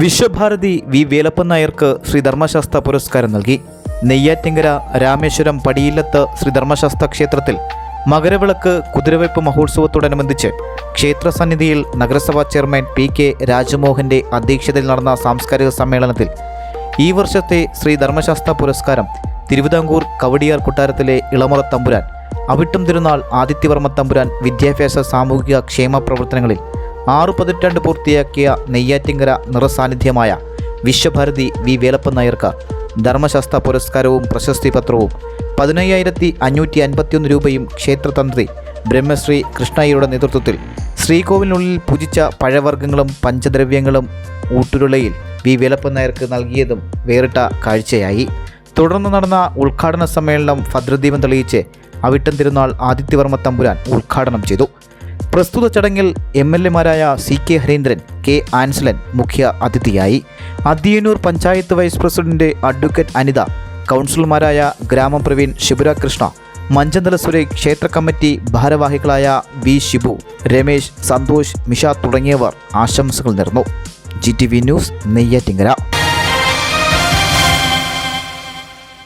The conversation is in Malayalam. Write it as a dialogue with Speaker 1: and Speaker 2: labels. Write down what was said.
Speaker 1: വിശ്വഭാരതി വി. വേലപ്പൻ നായർക്ക് ശ്രീ ധർമ്മശാസ്ത്ര പുരസ്കാരം നൽകി. നെയ്യാറ്റിങ്കര രാമേശ്വരം പടിയില്ലത്ത് ശ്രീ ധർമ്മശാസ്ത്ര ക്ഷേത്രത്തിൽ മകരവിളക്ക് കുതിരവയ്പ് മഹോത്സവത്തോടനുബന്ധിച്ച് ക്ഷേത്രസന്നിധിയിൽ നഗരസഭാ ചെയർമാൻ പി. കെ. രാജമോഹന്റെ അധ്യക്ഷതയിൽ നടന്ന സാംസ്കാരിക സമ്മേളനത്തിൽ ഈ വർഷത്തെ ശ്രീ ധർമ്മശാസ്ത്ര പുരസ്കാരം തിരുവിതാംകൂർ കവടിയാർ കൊട്ടാരത്തിലെ ഇളമുറ തമ്പുരാൻ അവിട്ടം തിരുനാൾ ആദിത്യവർമ്മ തമ്പുരാൻ വിദ്യാഭ്യാസ സാമൂഹിക ക്ഷേമ പ്രവർത്തനങ്ങളിൽ ആറു പതിറ്റാണ്ട് പൂർത്തിയാക്കിയ നെയ്യാറ്റിങ്കര നിറസാന്നിധ്യമായ വിശ്വഭാരതി വി വേലപ്പൻ നായർക്ക് ധർമ്മശാസ്ത്ര പുരസ്കാരവും പ്രശസ്തി പത്രവും പതിനയ്യായിരത്തി അഞ്ഞൂറ്റി അൻപത്തിയൊന്ന് രൂപയും ക്ഷേത്രതന്ത്രി ബ്രഹ്മശ്രീ കൃഷ്ണയ്യയുടെ നേതൃത്വത്തിൽ ശ്രീകോവിലിനുള്ളിൽ പൂജിച്ച പഴവർഗങ്ങളും പഞ്ചദ്രവ്യങ്ങളും ഊട്ടുരുളയിൽ വി വേലപ്പൻ നായർക്ക് നൽകിയതും വേറിട്ട കാഴ്ചയായി. തുടർന്ന് നടന്ന ഉദ്ഘാടന സമ്മേളനം ഭദ്രദീപം തെളിയിച്ച് അവിട്ടം തിരുനാൾ ആദിത്യവർമ്മ തമ്പുരാൻ ഉദ്ഘാടനം ചെയ്തു. പ്രസ്തുത ചടങ്ങിൽ M L എമാരായ C K Harindran K Ansalan മുഖ്യ അതിഥിയായി. Adyanur panchayat vice president advocate Anitha കൗൺസിലർമാരായ ഗ്രാമപ്രവീൺ ശിബുര കൃഷ്ണ മഞ്ചന്തല സുരേഖ് ക്ഷേത്ര കമ്മിറ്റി ഭാരവാഹികളായ വി ഷിബു രമേശ് സന്തോഷ് മിഷ തുടങ്ങിയവർ ആശംസകൾ നേർന്നു. G T V news Neyyattinkara.